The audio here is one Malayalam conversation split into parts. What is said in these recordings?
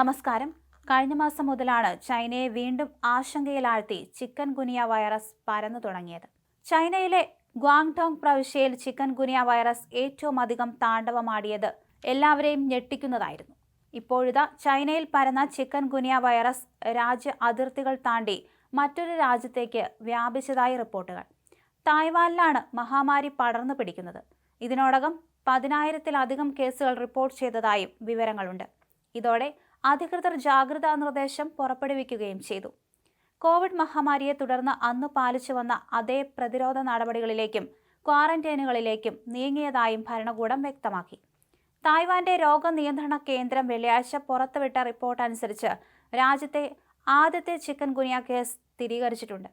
നമസ്കാരം. കഴിഞ്ഞ മാസം മുതലാണ് ചൈനയെ വീണ്ടും ആശങ്കയിലാഴ്ത്തി ചിക്കൻ ഗുനിയ വൈറസ് പരന്നു തുടങ്ങിയത്. ചൈനയിലെ ഗ്വാങ്ടോങ് പ്രവിശ്യയിൽ ചിക്കൻ ഗുനിയ വൈറസ് ഏറ്റവും അധികം താണ്ഡവമാടിയത് എല്ലാവരെയും ഞെട്ടിക്കുന്നതായിരുന്നു. ഇപ്പോഴിതാ ചൈനയിൽ പരന്ന ചിക്കൻ ഗുനിയ വൈറസ് രാജ്യ അതിർത്തികൾ താണ്ടി മറ്റൊരു രാജ്യത്തേക്ക് വ്യാപിച്ചതായി റിപ്പോർട്ടുകൾ. തായ്വാനിലാണ് മഹാമാരി പടർന്നു പിടിക്കുന്നത്. ഇതിനോടകം പതിനായിരത്തിലധികം കേസുകൾ റിപ്പോർട്ട് ചെയ്തതായും വിവരങ്ങളുണ്ട്. ഇതോടെ അധികൃതർ ജാഗ്രതാ നിർദ്ദേശം പുറപ്പെടുവിക്കുകയും ചെയ്തു. കോവിഡ് മഹാമാരിയെ തുടർന്ന് അന്ന് പാലിച്ചു വന്ന അതേ പ്രതിരോധ നടപടികളിലേക്കും ക്വാറന്റൈനുകളിലേക്കും നീങ്ങിയതായും ഭരണകൂടം വ്യക്തമാക്കി. തായ്വാന്റെ രോഗനിയന്ത്രണ കേന്ദ്രം വെള്ളിയാഴ്ച പുറത്തുവിട്ട റിപ്പോർട്ട് അനുസരിച്ച് രാജ്യത്തെ ആദ്യത്തെ ചിക്കൻ ഗുനിയ കേസ് സ്ഥിരീകരിച്ചിട്ടുണ്ട്.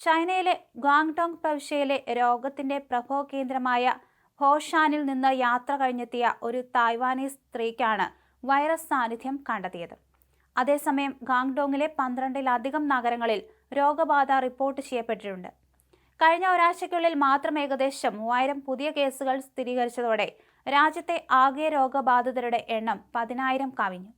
ചൈനയിലെ ഗ്വാങ്ടോങ് പ്രവിശ്യയിലെ രോഗത്തിന്റെ പ്രഭവ കേന്ദ്രമായ ഹോഷാനിൽ നിന്ന് യാത്ര കഴിഞ്ഞെത്തിയ ഒരു തായ്വാനീസ് സ്ത്രീക്കാണ് വൈറസ് സാന്നിധ്യം കണ്ടെത്തിയത്. അതേസമയം ഗാങ്ഡോങ്ങിലെ പന്ത്രണ്ടിലധികം നഗരങ്ങളിൽ രോഗബാധ റിപ്പോർട്ട് ചെയ്യപ്പെട്ടിട്ടുണ്ട്. കഴിഞ്ഞ ഒരാഴ്ചയ്ക്കുള്ളിൽ മാത്രം ഏകദേശം മൂവായിരം പുതിയ കേസുകൾ സ്ഥിരീകരിച്ചതോടെ രാജ്യത്തെ ആകെ രോഗബാധിതരുടെ എണ്ണം പതിനായിരം കവിഞ്ഞു.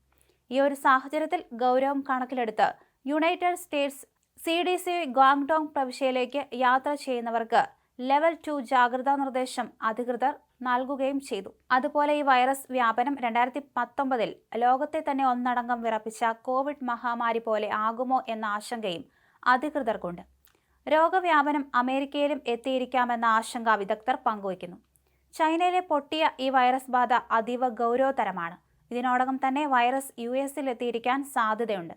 ഈ ഒരു സാഹചര്യത്തിൽ ഗൗരവം കണക്കിലെടുത്ത് United States C D C Guangdong പ്രവിശ്യയിലേക്ക് യാത്ര ചെയ്യുന്നവർക്ക് ലെവൽ ടു ജാഗ്രതാ നിർദ്ദേശം അധികൃതർ നൽകുകയും ചെയ്തു. അതുപോലെ ഈ വൈറസ് വ്യാപനം രണ്ടായിരത്തി പത്തൊമ്പതിൽ ലോകത്തെ തന്നെ ഒന്നടങ്കം വിറപ്പിച്ച കോവിഡ് മഹാമാരി പോലെ ആകുമോ എന്ന ആശങ്കയും അധികൃതർക്കുണ്ട്. രോഗവ്യാപനം അമേരിക്കയിലും എത്തിയിരിക്കാമെന്ന ആശങ്ക വിദഗ്ധർ പങ്കുവയ്ക്കുന്നു. ചൈനയിലെ പൊട്ടിയ ഈ വൈറസ് ബാധ അതീവ ഗൗരവതരമാണ്. ഇതിനോടകം തന്നെ വൈറസ് യു എസിൽ എത്തിയിരിക്കാൻ സാധ്യതയുണ്ട്.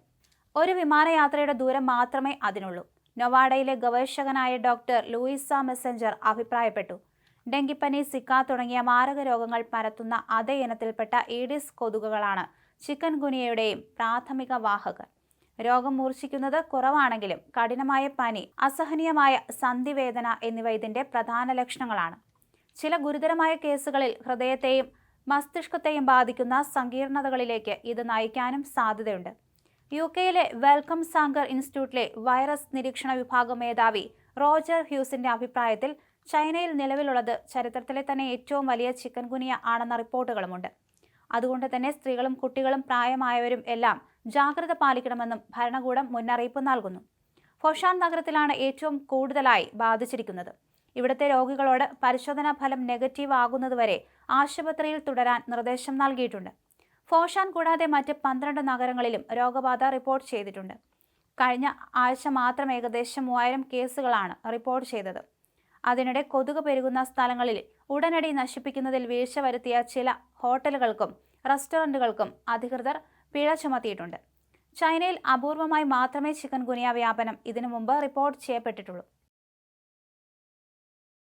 ഒരു വിമാനയാത്രയുടെ ദൂരം മാത്രമേ അതിനുള്ളൂ. നൊവാഡയിലെ ഗവേഷകനായ ഡോക്ടർ ലൂയിസ മെസ്സഞ്ചർ അഭിപ്രായപ്പെട്ടു. ഡെങ്കിപ്പനി സിക്ക തുടങ്ങിയ മാരക രോഗങ്ങൾ പരത്തുന്ന അതേ ഇനത്തിൽപ്പെട്ട ഈഡിസ് കൊതുകുകളാണ് ചിക്കൻ ഗുനിയയുടെയും പ്രാഥമിക വാഹകർ. രോഗം മൂർച്ഛിക്കുന്നത് കുറവാണെങ്കിലും കഠിനമായ പനി അസഹനീയമായ സന്ധിവേദന എന്നിവ ഇതിന്റെ പ്രധാന ലക്ഷണങ്ങളാണ്. ചില ഗുരുതരമായ കേസുകളിൽ ഹൃദയത്തെയും മസ്തിഷ്കത്തെയും ബാധിക്കുന്ന സങ്കീർണതകളിലേക്ക് ഇത് നയിക്കാനും സാധ്യതയുണ്ട്. യു കെയിലെ വെൽക്കം സാങ്കർ ഇൻസ്റ്റിറ്റ്യൂട്ടിലെ വൈറസ് നിരീക്ഷണ വിഭാഗം മേധാവി റോജർ ഹ്യൂസിന്റെ അഭിപ്രായത്തിൽ ചൈനയിൽ നിലവിലുള്ളത് ചരിത്രത്തിലെ തന്നെ ഏറ്റവും വലിയ ചിക്കൻ ഗുനിയ ആണെന്ന റിപ്പോർട്ടുകളുമുണ്ട്. അതുകൊണ്ട് തന്നെ സ്ത്രീകളും കുട്ടികളും പ്രായമായവരും എല്ലാം ജാഗ്രത പാലിക്കണമെന്നും ഭരണകൂടം മുന്നറിയിപ്പ് നൽകുന്നു. ഫൊഷാൻ നഗരത്തിലാണ് ഏറ്റവും കൂടുതലായി ബാധിച്ചിരിക്കുന്നത്. ഇവിടുത്തെ രോഗികളോട് പരിശോധനാ ഫലം നെഗറ്റീവ് ആകുന്നതുവരെ ആശുപത്രിയിൽ തുടരാൻ നിർദ്ദേശം നൽകിയിട്ടുണ്ട്. ഫോഷാൻ കൂടാതെ മറ്റ് പന്ത്രണ്ട് നഗരങ്ങളിലും രോഗബാധ റിപ്പോർട്ട് ചെയ്തിട്ടുണ്ട്. കഴിഞ്ഞ ആഴ്ച മാത്രം ഏകദേശം മൂവായിരം കേസുകളാണ് റിപ്പോർട്ട് ചെയ്തത്. അതിനിടെ കൊതുക് പെരുകുന്ന സ്ഥലങ്ങളിൽ ഉടനടി നശിപ്പിക്കുന്നതിൽ വീഴ്ച വരുത്തിയ ചില ഹോട്ടലുകൾക്കും റെസ്റ്റോറന്റുകൾക്കും അധികൃതർ പിഴ ചുമത്തിയിട്ടുണ്ട്. ചൈനയിൽ അപൂർവമായി മാത്രമേ ചിക്കൻ ഗുനിയ വ്യാപനം ഇതിനു മുമ്പ് റിപ്പോർട്ട് ചെയ്യപ്പെട്ടിട്ടുള്ളൂ.